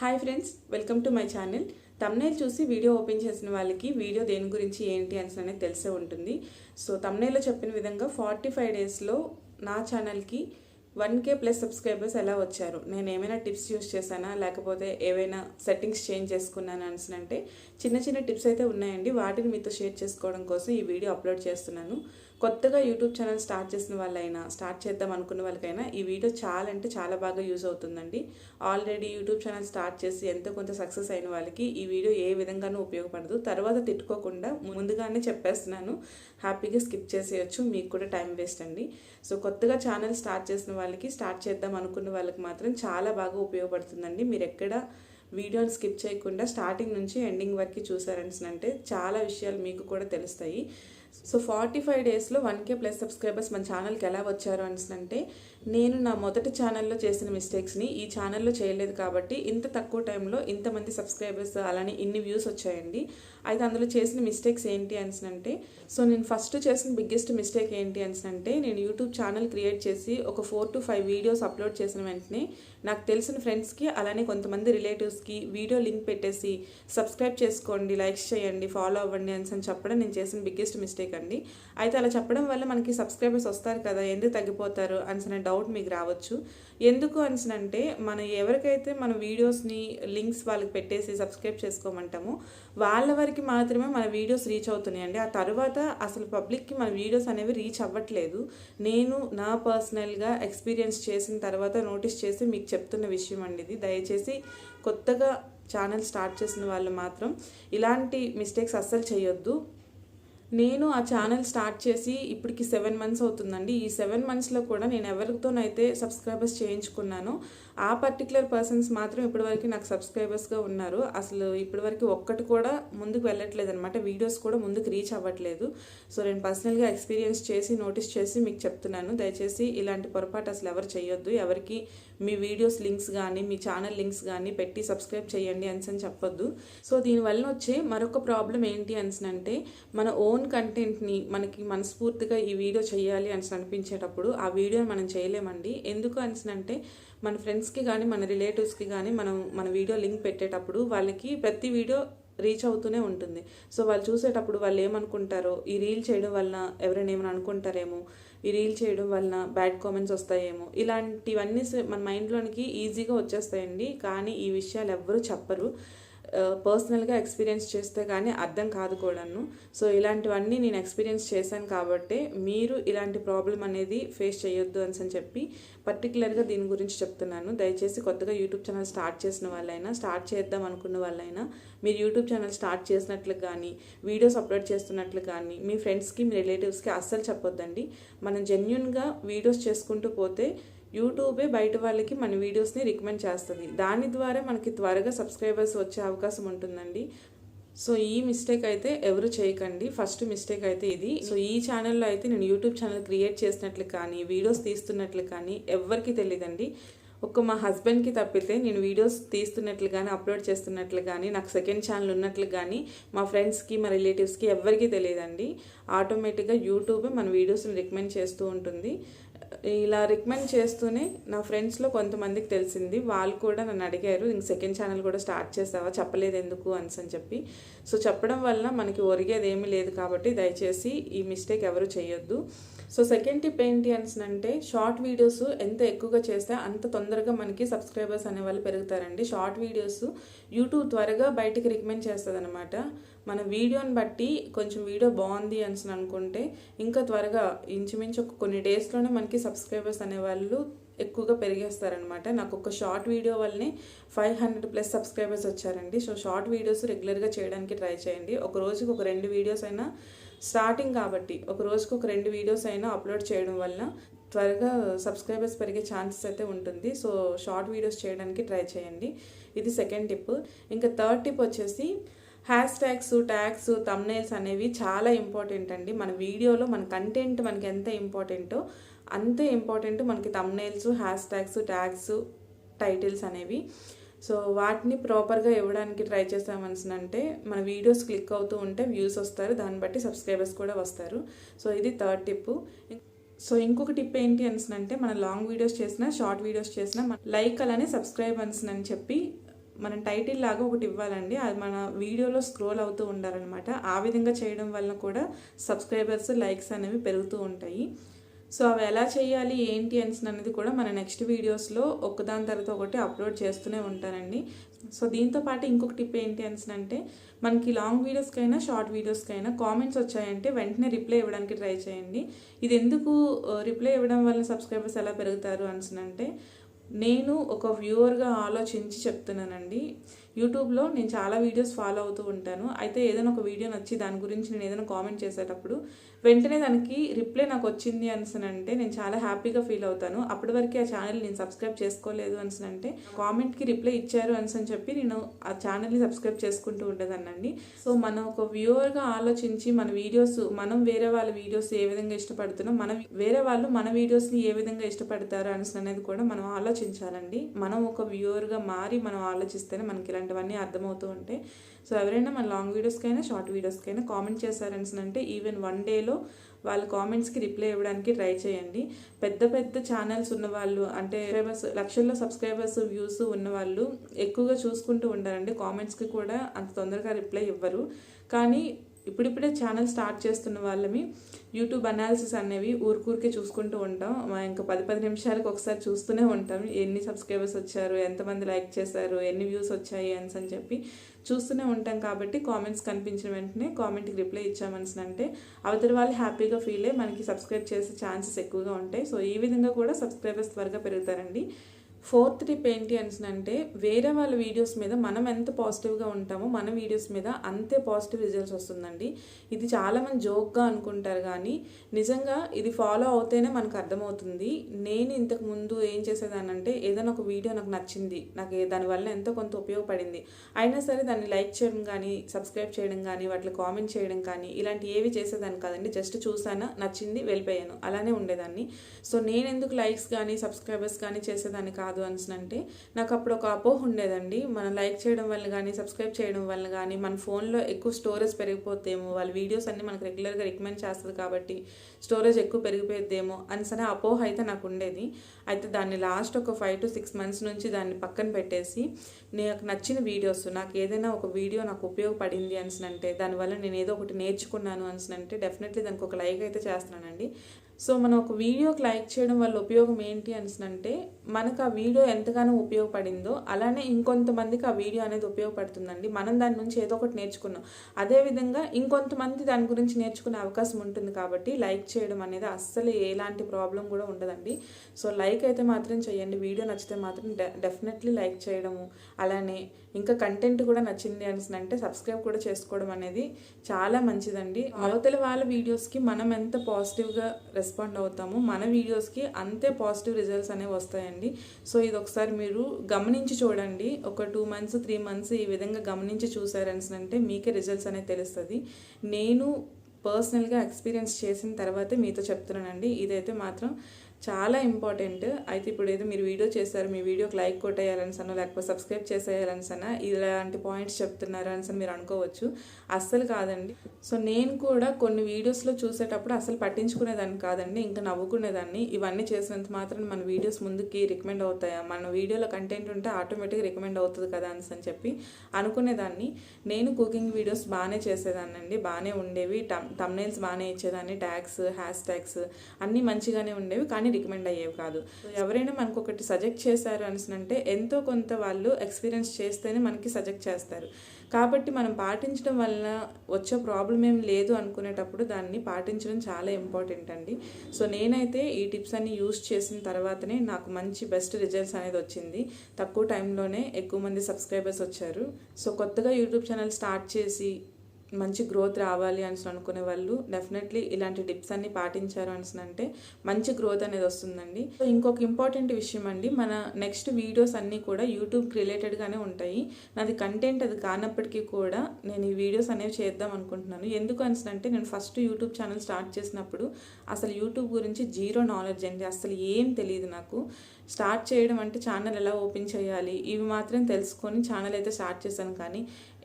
Hi friends welcome to my channel. Thumbnail చూసి video open చేసిన వాళ్ళకి వీడియో దేని గురించి ఏంటి అని అనేది తెలిసే ఉంటుంది. సో తమ్నైల్లో చెప్పిన విధంగా ఫార్టీ ఫైవ్ డేస్లో నా ఛానల్కి వన్ కే ప్లస్ సబ్స్క్రైబర్స్ ఎలా వచ్చారు? నేను ఏమైనా టిప్స్ యూస్ చేశానా? లేకపోతే ఏవైనా సెట్టింగ్స్ చేంజ్ చేసుకున్నాను అని అంటే చిన్న చిన్న టిప్స్ అయితే ఉన్నాయండి. వాటిని మీతో షేర్ చేసుకోవడం కోసం ఈ వీడియో అప్లోడ్ చేస్తున్నాను. కొత్తగా యూట్యూబ్ ఛానల్ స్టార్ట్ చేసిన వాళ్ళైనా స్టార్ట్ చేద్దాం అనుకున్న వాళ్ళకైనా ఈ వీడియో చాలా అంటే చాలా బాగా యూజ్ అవుతుందండి. ఆల్రెడీ యూట్యూబ్ ఛానల్ స్టార్ట్ చేసి ఎంతో కొంత సక్సెస్ అయిన వాళ్ళకి ఈ వీడియో ఏ విధంగానూ ఉపయోగపడదు. తర్వాత తిట్టుకోకుండా ముందుగానే చెప్పేస్తున్నాను. హ్యాపీగా స్కిప్ చేసేయచ్చు. మీకు కూడా టైం వేస్ట్ అండి. సో కొత్తగా ఛానల్ స్టార్ట్ చేసిన వాళ్ళకి స్టార్ట్ చేద్దాం అనుకున్న వాళ్ళకి మాత్రం చాలా బాగా ఉపయోగపడుతుందండి. మీరు ఎక్కడ వీడియోని స్కిప్ చేయకుండా స్టార్టింగ్ నుంచి ఎండింగ్ వరకు చూసారని అంటే చాలా విషయాలు మీకు కూడా తెలుస్తాయి. సో ఫార్టీ ఫైవ్ డేస్లో వన్ కే ప్లస్ సబ్స్క్రైబర్స్ మన ఛానల్కి ఎలా వచ్చారు అని అంటే నేను నా మొదటి ఛానల్లో చేసిన మిస్టేక్స్ని ఈ ఛానల్లో చేయలేదు కాబట్టి ఇంత తక్కువ టైంలో ఇంతమంది సబ్స్క్రైబర్స్ అలానే ఇన్ని వ్యూస్ వచ్చాయండి. అయితే అందులో చేసిన మిస్టేక్స్ ఏంటి అని అంటే సో నేను ఫస్ట్ చేసిన బిగ్గెస్ట్ మిస్టేక్ ఏంటి అని అంటే నేను యూట్యూబ్ ఛానల్ క్రియేట్ చేసి ఒక four to five videos upload చేసిన వెంటనే నాకు తెలిసిన ఫ్రెండ్స్కి అలానే కొంతమంది రిలేటివ్స్కి వీడియో లింక్ పెట్టేసి సబ్స్క్రైబ్ చేసుకోండి లైక్స్ చేయండి ఫాలో అవ్వండి అని చెప్పడం నేను చేసిన బిగ్గెస్ట్ మిస్టేక్ అండి. అయితే అలా చెప్పడం వల్ల మనకి సబ్స్క్రైబర్స్ వస్తారు కదా ఎందుకు తగ్గిపోతారు అని డౌట్ మీకు రావచ్చు. ఎందుకు అంటే మన ఎవరికైతే మన వీడియోస్ని లింక్స్ వాళ్ళకి పెట్టేసి సబ్స్క్రైబ్ చేసుకోమంటామో వాళ్ళ వరకు మాత్రమే మన వీడియోస్ రీచ్ అవుతున్నాయండి. ఆ తర్వాత అసలు పబ్లిక్కి మన వీడియోస్ అనేవి రీచ్ అవ్వట్లేదు. నేను నా పర్సనల్గా ఎక్స్పీరియన్స్ చేసిన తర్వాత నోటీస్ చేసి మీకు చెప్తున్న విషయం అండి ఇది. దయచేసి కొత్తగా ఛానల్ స్టార్ట్ చేసిన వాళ్ళు మాత్రం ఇలాంటి మిస్టేక్స్ అస్సలు చేయొద్దు. నేను ఆ ఛానల్ స్టార్ట్ చేసి ఇప్పటికి సెవెన్ మంత్స్ అవుతుందండి. ఈ సెవెన్ మంత్స్లో కూడా నేను ఎవరితోనైతే సబ్స్క్రైబర్స్ చేయించుకున్నానో ఆ పర్టికులర్ పర్సన్స్ మాత్రం ఇప్పటివరకు నాకు సబ్స్క్రైబర్స్గా ఉన్నారు. అసలు ఇప్పటివరకు ఒక్కటి కూడా ముందుకు వెళ్ళట్లేదు అనమాట వీడియోస్ కూడా ముందుకు రీచ్ అవ్వట్లేదు. సో నేను పర్సనల్గా ఎక్స్పీరియన్స్ చేసి నోటీస్ చేసి మీకు చెప్తున్నాను. దయచేసి ఇలాంటి పొరపాటు అసలు ఎవరు చేయొద్దు. ఎవరికి మీ వీడియోస్ లింక్స్ కానీ మీ ఛానల్ లింక్స్ కానీ పెట్టి సబ్స్క్రైబ్ చేయండి అని చెప్పొద్దు. సో దీనివల్ల వచ్చే మరొక ప్రాబ్లం ఏంటి అని అంటే మన ఓన్ కంటెంట్ని మనకి మనస్ఫూర్తిగా ఈ వీడియో చేయాలి అని అనిపించేటప్పుడు ఆ వీడియోని మనం చేయలేమండి. ఎందుకు అని అంటే మన ఫ్రెండ్స్కి కానీ మన రిలేటివ్స్కి కానీ మనం మన వీడియో లింక్ పెట్టేటప్పుడు వాళ్ళకి ప్రతి వీడియో రీచ్ అవుతూనే ఉంటుంది. సో వాళ్ళు చూసేటప్పుడు వాళ్ళు ఏమనుకుంటారో ఈ రీల్ చేయడం వలన ఎవరైనా ఏమైనా అనుకుంటారేమో ఈ రీల్ చేయడం వలన బ్యాడ్ కామెంట్స్ వస్తాయేమో ఇలాంటివన్నీ మన మైండ్లోనికి ఈజీగా వచ్చేస్తాయండి. కానీ ఈ విషయాలు ఎవ్వరూ చెప్పరు. పర్సనల్గా ఎక్స్పీరియన్స్ చేస్తే కానీ అర్థం కాదు కూడాను. సో ఇలాంటివన్నీ నేను ఎక్స్పీరియన్స్ చేశాను కాబట్టి మీరు ఇలాంటి ప్రాబ్లం అనేది ఫేస్ చేయొద్దు అని చెప్పి పర్టికులర్గా దీని గురించి చెప్తున్నాను. దయచేసి కొత్తగా యూట్యూబ్ ఛానల్ స్టార్ట్ చేసిన వాళ్ళైనా స్టార్ట్ చేద్దాం అనుకున్న వాళ్ళైనా మీరు యూట్యూబ్ ఛానల్ స్టార్ట్ చేసినట్లు కానీ వీడియోస్ అప్లోడ్ చేస్తున్నట్లు కానీ మీ ఫ్రెండ్స్కి మీ రిలేటివ్స్కి అస్సలు చెప్పొద్దండి. మనం జెన్యున్గా వీడియోస్ చేసుకుంటూ పోతే యూట్యూబే బయట వాళ్ళకి మన వీడియోస్ని రికమెండ్ చేస్తుంది. దాని ద్వారా మనకి త్వరగా సబ్స్క్రైబర్స్ వచ్చే అవకాశం ఉంటుందండి. సో ఈ మిస్టేక్ అయితే ఎవరు చేయకండి. ఫస్ట్ మిస్టేక్ అయితే ఇది. సో ఈ ఛానల్లో అయితే నేను యూట్యూబ్ ఛానల్ క్రియేట్ చేసినట్లు కానీ వీడియోస్ తీస్తున్నట్లు కానీ ఎవరికి తెలియదండి ఒక మా హస్బెండ్కి తప్పితే నేను వీడియోస్ తీస్తున్నట్లు కానీ అప్లోడ్ చేస్తున్నట్లు కానీ నాకు సెకండ్ ఛానల్ ఉన్నట్లు కానీ మా ఫ్రెండ్స్కి మా రిలేటివ్స్కి ఎవరికి తెలియదండి. ఆటోమేటిక్గా యూట్యూబే మన వీడియోస్ని రికమెండ్ చేస్తూ ఉంటుంది. ఇలా రికమెండ్ చేస్తూనే నా ఫ్రెండ్స్లో కొంతమందికి తెలిసింది. వాళ్ళు కూడా నన్ను అడిగారు ఇంక సెకండ్ ఛానల్ కూడా స్టార్ట్ చేస్తావా చెప్పలేదు ఎందుకు? అని అని చెప్పి. సో చెప్పడం వల్ల మనకి ఒరిగేది ఏమీ లేదు కాబట్టి దయచేసి ఈ మిస్టేక్ ఎవరు చేయొద్దు. సో సెకండ్ టిప్ ఏంటి అని అంటే షార్ట్ వీడియోస్ ఎంత ఎక్కువగా చేస్తే అంత తొందరగా మనకి సబ్స్క్రైబర్స్ అనే వాళ్ళు పెరుగుతారండి. షార్ట్ వీడియోస్ యూట్యూబ్ త్వరగా బయటికి రికమెండ్ చేస్తుంది అనమాట మన వీడియోని బట్టి కొంచెం వీడియో బాగుంది అని అనుకుంటే ఇంకా త్వరగా ఇంచుమించు కొన్ని డేస్లోనే మనకి సబ్స్క్రైబర్స్ అనేవాళ్ళు ఎక్కువగా పెరిగేస్తారనమాట నాకు ఒక షార్ట్ వీడియో వల్లనే ఫైవ్ హండ్రెడ్ ప్లస్ సబ్స్క్రైబర్స్ వచ్చారండి. సో షార్ట్ వీడియోస్ రెగ్యులర్గా చేయడానికి ట్రై చేయండి. ఒక రోజుకి ఒక రెండు వీడియోస్ అయినా స్టార్టింగ్ కాబట్టి ఒక రోజుకు ఒక రెండు వీడియోస్ అయినా అప్లోడ్ చేయడం వల్ల త్వరగా సబ్స్క్రైబర్స్ పెరిగే ఛాన్సెస్ అయితే ఉంటుంది. సో షార్ట్ వీడియోస్ చేయడానికి ట్రై చేయండి. ఇది సెకండ్ టిప్. ఇంకా థర్డ్ టిప్ వచ్చేసి హ్యాష్ ట్యాగ్స్ ట్యాగ్స్ తమ్నైల్స్ అనేవి చాలా ఇంపార్టెంట్ అండి. మన వీడియోలో మన కంటెంట్ మనకి ఎంత ఇంపార్టెంటో అంతే ఇంపార్టెంట్ మనకి thumbnails hash tags tags titles అనేవి. సో వాటిని ప్రాపర్గా ఇవ్వడానికి ట్రై చేస్తామని అంటే మన వీడియోస్ క్లిక్ అవుతూ ఉంటే వ్యూస్ వస్తారు దాన్ని బట్టి సబ్స్క్రైబర్స్ కూడా వస్తారు. సో ఇది థర్డ్ టిప్ సో ఇంకొక టిప్ ఏంటి అంటే మన లాంగ్ వీడియోస్ చేసినా షార్ట్ వీడియోస్ చేసినా లైక్ అలానే సబ్స్క్రైబ్ అని చెప్పి మనం టైటిల్ లాగా ఒకటి ఇవ్వాలండి. అది మన వీడియోలో స్క్రోల్ అవుతూ ఉండాలన్నమాట. ఆ విధంగా చేయడం వలన కూడా సబ్స్క్రైబర్స్ లైక్స్ అనేవి పెరుగుతూ ఉంటాయి. సో అవి ఎలా చేయాలి ఏంటి అనేది కూడా మన నెక్స్ట్ వీడియోస్లో ఒకదాని తర్వాత ఒకటి అప్లోడ్ చేస్తూనే ఉంటానండి. సో దీంతో పాటు ఇంకొక టిప్ ఏంటి అంటే మనకి లాంగ్ వీడియోస్కైనా షార్ట్ వీడియోస్కైనా కామెంట్స్ వచ్చాయంటే వెంటనే రిప్లై ఇవ్వడానికి ట్రై చేయండి. ఇది ఎందుకు రిప్లై ఇవ్వడం వల్ల సబ్స్క్రైబర్స్ ఎలా పెరుగుతారు అంటే నేను ఒక వ్యూవర్గా ఆలోచించి చెప్తున్నానండి. యూట్యూబ్లో నేను చాలా వీడియోస్ ఫాలో అవుతూ ఉంటాను. అయితే ఏదైనా ఒక వీడియో నచ్చి దాని గురించి నేను ఏదైనా కామెంట్ చేసేటప్పుడు వెంటనే దానికి రిప్లై నాకు వచ్చింది అంటే నేను చాలా హ్యాపీగా ఫీల్ అవుతాను. అప్పటి వరకు ఆ ఛానల్ నేను సబ్స్క్రైబ్ చేసుకోలేదు అంటే కామెంట్కి రిప్లై ఇచ్చారు అని చెప్పి నేను ఆ ఛానల్ని సబ్స్క్రైబ్ చేసుకుంటూ ఉండేదానండి సో మనం ఒక వ్యూవర్గా ఆలోచించి మన వీడియోస్ మనం వేరే వాళ్ళ వీడియోస్ ఏ విధంగా ఇష్టపడుతున్నాం మన వేరే వాళ్ళు మన వీడియోస్ని ఏ విధంగా ఇష్టపడతారు అని అనేది కూడా మనం ఆలోచించాలండి. మనం ఒక వ్యూవర్గా మారి మనం ఆలోచిస్తేనే మనకి ఇలాంటివన్నీ అర్థమవుతూ ఉంటాయి సో ఎవరైనా మన లాంగ్ వీడియోస్కైనా షార్ట్ వీడియోస్కైనా కామెంట్ చేశారని అంటే ఈవెన్ వన్ డేలో వాళ్ళ కామెంట్స్కి రిప్లై ఇవ్వడానికి ట్రై చేయండి. పెద్ద పెద్ద ఛానల్స్ ఉన్నవాళ్ళు అంటే లక్షల్లో సబ్స్క్రైబర్స్ వ్యూస్ ఉన్నవాళ్ళు ఎక్కువగా చూసుకుంటూ ఉంటారండి కామెంట్స్కి కూడా అంత తొందరగా రిప్లై ఇవ్వరు. కానీ ఇప్పుడిప్పుడే ఛానల్ స్టార్ట్ చేస్తున్న వాళ్ళమి యూట్యూబ్ అనాలిసిస్ అనేవి ఊరికూరికే చూసుకుంటూ ఉంటాం. ఇంకా పది పది నిమిషాలకు ఒకసారి చూస్తూనే ఉంటాం. ఎన్ని సబ్స్క్రైబర్స్ వచ్చారు ఎంతమంది లైక్ చేశారు ఎన్ని వ్యూస్ వచ్చాయి అని చెప్పి చూస్తూనే ఉంటాం కాబట్టి కామెంట్స్ కనిపించిన వెంటనే కామెంట్కి రిప్లై ఇచ్చామని అంటే వాళ్ళు హ్యాపీగా ఫీల్ అయ్యి మనకి సబ్స్క్రైబ్ చేసే ఛాన్సెస్ ఎక్కువగా ఉంటాయి. సో ఈ విధంగా కూడా సబ్స్క్రైబర్స్ త్వరగా పెరుగుతారండి. ఫోర్త్ టిప్ ఏంటి అంటే వేరే వాళ్ళ వీడియోస్ మీద మనం ఎంత పాజిటివ్గా ఉంటామో మన వీడియోస్ మీద అంతే పాజిటివ్ రిజల్ట్స్ వస్తుందండి. ఇది చాలామంది జోక్గా అనుకుంటారు కానీ నిజంగా ఇది ఫాలో అవుతేనే మనకు అర్థమవుతుంది. నేను ఇంతకు ముందు ఏం చేసేదానంటే ఏదైనా ఒక వీడియో నాకు నచ్చింది నాకు దానివల్ల ఎంతో కొంత ఉపయోగపడింది అయినా సరే దాన్ని లైక్ చేయడం కానీ సబ్స్క్రైబ్ చేయడం కానీ వాటిలో కామెంట్ చేయడం కానీ ఇలాంటి ఏవి చేసేదాన్ని కాదండి. జస్ట్ చూసానా నచ్చింది వెళ్ళిపోయాను అలానే ఉండేదాన్ని. సో నేను ఎందుకు లైక్స్ కానీ సబ్స్క్రైబర్స్ కానీ చేసేదాన్ని కాదు. కాదు అంటే నాకు అప్పుడు ఒక అపోహ ఉండేదండి. మనం లైక్ చేయడం వల్ల కానీ సబ్స్క్రైబ్ చేయడం వల్ల కానీ మన ఫోన్లో ఎక్కువ స్టోరేజ్ పెరిగిపోతేమో వాళ్ళ వీడియోస్ అన్ని మనకు రెగ్యులర్గా రికమెండ్ చేస్తుంది కాబట్టి స్టోరేజ్ ఎక్కువ పెరిగిపోద్దేమో అని సరే అపోహ అయితే నాకు ఉండేది అయితే దాన్ని లాస్ట్ ఒక ఫైవ్ టు సిక్స్ మంత్స్ నుంచి దాన్ని పక్కన పెట్టేసి నాకు నచ్చిన వీడియోస్ నాకు ఏదైనా ఒక వీడియో నాకు ఉపయోగపడింది అని అంటే దానివల్ల నేను ఏదో ఒకటి నేర్చుకున్నాను అని అంటే డెఫినెట్లీ దానికి ఒక లైక్ అయితే చేస్తున్నానండి. సో మనం ఒక వీడియోకి లైక్ చేయడం వల్ల ఉపయోగం ఏంటి అంటే మనకు ఆ వీడియో ఎంతగానో ఉపయోగపడిందో అలానే ఇంకొంతమందికి ఆ వీడియో అనేది ఉపయోగపడుతుందండి. మనం దాని నుంచి ఏదో ఒకటి నేర్చుకున్నాం. అదేవిధంగా ఇంకొంతమంది దాని గురించి నేర్చుకునే అవకాశం ఉంటుంది కాబట్టి లైక్ చేయడం అనేది అస్సలు ఎలాంటి ప్రాబ్లం కూడా ఉండదండి. సో లైక్ అయితే మాత్రం చేయండి. వీడియో నచ్చితే మాత్రం డెఫినెట్లీ లైక్ చేయడము అలానే ఇంకా కంటెంట్ కూడా నచ్చింది అని అంటే సబ్స్క్రైబ్ కూడా చేసుకోవడం అనేది చాలా మంచిదండి. అవతల వాళ్ళ వీడియోస్కి మనం ఎంత పాజిటివ్గా రెస్పాండ్ అవుతాము మన వీడియోస్కి అంతే పాజిటివ్ రిజల్ట్స్ అనేవి వస్తాయండి. సో ఇది ఒకసారి మీరు గమనించి చూడండి. ఒక టూ మంత్స్ త్రీ మంత్స్ ఈ విధంగా గమనించి చూసారని అంటే మీకే రిజల్ట్స్ అనేది తెలుస్తుంది. నేను పర్సనల్గా ఎక్స్పీరియన్స్ చేసిన తర్వాతే మీతో చెప్తున్నానండి. ఇదైతే మాత్రం చాలా ఇంపార్టెంట్. అయితే ఇప్పుడు ఏదో మీరు వీడియో చేశారు మీ వీడియోకి లైక్ కొట్టేయాలని సన్న లేకపోతే సబ్స్క్రైబ్ చేసేయాలని సన్న ఇలాంటి పాయింట్స్ చెప్తున్నారు అని మీరు అనుకోవచ్చు. అస్సలు కాదండి. సో నేను కూడా కొన్ని వీడియోస్లో చూసేటప్పుడు అసలు పట్టించుకునేదాన్ని కాదండి. ఇంకా నవ్వుకునేదాన్ని. ఇవన్నీ చేసినంత మాత్రం మన వీడియోస్ ముందుకి రికమెండ్ అవుతాయా? మన వీడియోలో కంటెంట్ ఉంటే ఆటోమేటిక్గా రికమెండ్ అవుతుంది కదా అని చెప్పి అనుకునేదాన్ని. నేను కుకింగ్ వీడియోస్ బాగానే చేసేదాన్ని అండి బాగానే ఉండేవి. టమ్ తమ్నైల్స్ బాగానే ఇచ్చేదాన్ని. ట్యాగ్స్ హ్యాష్ ట్యాగ్స్ అన్నీ మంచిగానే ఉండేవి. కానీ కానీ రికమెండ్ అయ్యేవి కాదు. ఎవరైనా మనకు ఒకటి సజెక్ట్ చేశారు అని అంటే ఎంతో కొంత వాళ్ళు ఎక్స్పీరియన్స్ చేస్తేనే మనకి సజెక్ట్ చేస్తారు. కాబట్టి మనం పాటించడం వలన వచ్చే ప్రాబ్లం ఏం లేదు అనుకునేటప్పుడు దాన్ని పాటించడం చాలా ఇంపార్టెంట్ అండి. సో నేనైతే ఈ టిప్స్ అన్ని యూస్ చేసిన తర్వాతనే నాకు మంచి బెస్ట్ రిజల్ట్స్ అనేది వచ్చింది. తక్కువ టైంలోనే ఎక్కువ మంది సబ్స్క్రైబర్స్ వచ్చారు. సో కొత్తగా యూట్యూబ్ ఛానల్ స్టార్ట్ చేసి మంచి గ్రోత్ రావాలి అని అనుకునే వాళ్ళు డెఫినెట్లీ ఇలాంటి టిప్స్ అన్ని పాటించారు అని అంటే మంచి గ్రోత్ అనేది వస్తుందండి. సో ఇంకొక ఇంపార్టెంట్ విషయం అండి మన నెక్స్ట్ వీడియోస్ అన్నీ కూడా యూట్యూబ్కి రిలేటెడ్గానే ఉంటాయి. నాది కంటెంట్ అది కానప్పటికీ కూడా నేను ఈ వీడియోస్ అనేవి చేద్దాం అనుకుంటున్నాను. ఎందుకు అని అంటే నేను ఫస్ట్ యూట్యూబ్ ఛానల్ స్టార్ట్ చేసినప్పుడు అసలు యూట్యూబ్ గురించి జీరో నాలెడ్జ్ అండి. అసలు ఏం తెలియదు నాకు. స్టార్ట్ చేయడం అంటే ఛానల్ ఎలా ఓపెన్ చేయాలి? ఇవి మాత్రం తెలుసుకొని ఛానల్ అయితే స్టార్ట్ చేశాను. కానీ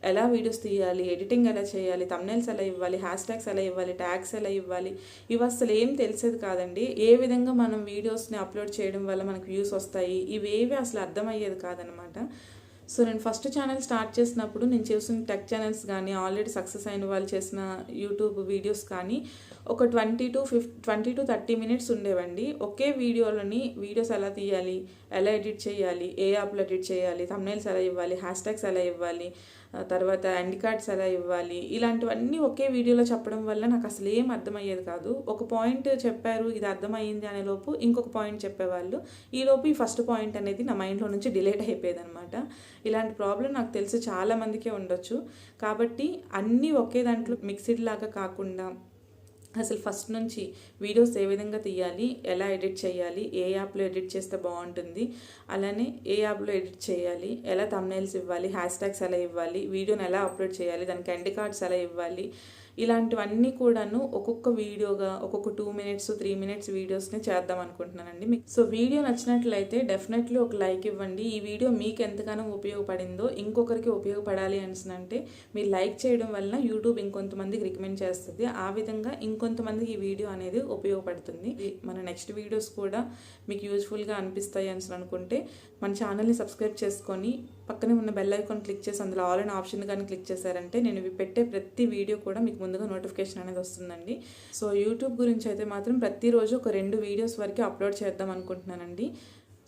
ఎలా వీడియోస్ తీయాలి ఎడిటింగ్ ఎలా చేయాలి తమ్నైల్స్ ఎలా ఇవ్వాలి హ్యాష్ ట్యాగ్స్ ఎలా ఇవ్వాలి ట్యాగ్స్ ఎలా ఇవ్వాలి ఇవి అసలు ఏం తెలిసేది కాదండి. ఏ విధంగా మనం వీడియోస్ని అప్లోడ్ చేయడం వల్ల మనకు వ్యూస్ వస్తాయి ఇవేవి అసలు అర్థమయ్యేది కాదనమాట సో నేను ఫస్ట్ ఛానల్ స్టార్ట్ చేసినప్పుడు నేను చేసిన టెక్ ఛానల్స్ కానీ ఆల్రెడీ సక్సెస్ అయిన వాళ్ళు చేసిన యూట్యూబ్ వీడియోస్ కానీ ఒక twenty to fif twenty to thirty minutes ఉండేవండి. ఒకే వీడియోలని వీడియోస్ ఎలా తీయాలి ఎలా ఎడిట్ చేయాలి ఏ యాప్లో ఎడిట్ చేయాలి థమ్నైల్స్ ఎలా ఇవ్వాలి హ్యాష్ ట్యాగ్స్ ఎలా ఇవ్వాలి తర్వాత ఎండ్ కార్డ్స్ ఎలా ఇవ్వాలి ఇలాంటివన్నీ ఒకే వీడియోలో చెప్పడం వల్ల నాకు అసలు ఏం అర్థమయ్యేది కాదు. ఒక పాయింట్ చెప్పారు ఇది అర్థమయ్యింది అనే లోపు ఇంకొక పాయింట్ చెప్పేవాళ్ళు. ఈ లోపు ఈ ఫస్ట్ పాయింట్ అనేది నా మైండ్లో నుంచి డిలేట్ అయిపోయేది అనమాట ఇలాంటి ప్రాబ్లం నాకు తెలిసి చాలామందికే ఉండొచ్చు. కాబట్టి అన్నీ ఒకే దాంట్లో మిక్సిడ్ లాగా కాకుండా అసలు ఫస్ట్ నుంచి వీడియోస్ ఏ విధంగా తీయాలి ఎలా ఎడిట్ చేయాలి ఏ యాప్లో ఎడిట్ చేస్తే బాగుంటుంది అలానే ఏ యాప్లో ఎడిట్ చేయాలి ఎలా తమ్నైల్స్ ఇవ్వాలి హ్యాష్ ట్యాగ్స్ ఎలా ఇవ్వాలి వీడియోని ఎలా అప్లోడ్ చేయాలి దానికి ఎండ్ కార్డ్స్ ఎలా ఇవ్వాలి ఇలాంటివన్నీ కూడాను ఒక్కొక్క వీడియోగా ఒక్కొక్క టూ మినిట్స్ త్రీ మినిట్స్ వీడియోస్ని చేద్దాం అనుకుంటున్నానండి మీకు. సో వీడియో నచ్చినట్లయితే డెఫినెట్లీ ఒక లైక్ ఇవ్వండి. ఈ వీడియో మీకు ఎంతగానో ఉపయోగపడిందో ఇంకొకరికి ఉపయోగపడాలి అంటే మీరు లైక్ చేయడం వలన యూట్యూబ్ ఇంకొంతమందికి రికమెండ్ చేస్తుంది. ఆ విధంగా ఇంకొంతమందికి ఈ వీడియో అనేది ఉపయోగపడుతుంది. మన నెక్స్ట్ వీడియోస్ కూడా మీకు యూజ్ఫుల్గా అనిపిస్తాయి అని అనుకుంటే మన ఛానల్ని సబ్స్క్రైబ్ చేసుకొని పక్కనే ఉన్న బెల్ ఐకాన్ క్లిక్ చేసి అందులో ఆల్ అండ్ ఆప్షన్ కానీ క్లిక్ చేశారంటే నేను ఇవి పెట్టే ప్రతి వీడియో కూడా మీకు ముందుగా నోటిఫికేషన్ అనేది వస్తుందండి. సో యూట్యూబ్ గురించి అయితే మాత్రం ప్రతిరోజు ఒక రెండు వీడియోస్ వరకు అప్లోడ్ చేద్దాం అనుకుంటున్నానండి.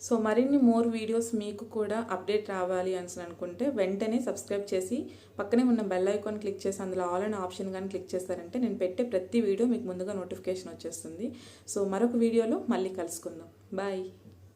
సో మరిన్ని మోర్ వీడియోస్ మీకు కూడా అప్డేట్ రావాలి అని అనుకుంటే వెంటనే సబ్స్క్రైబ్ చేసి పక్కనే ఉన్న బెల్ ఐకాన్ క్లిక్ చేసి అందులో ఆల్ అండ్ ఆప్షన్ కానీ క్లిక్ చేస్తారంటే నేను పెట్టే ప్రతి వీడియో మీకు ముందుగా నోటిఫికేషన్ వచ్చేస్తుంది. సో మరొక వీడియోలో మళ్ళీ కలుసుకుందాం. బాయ్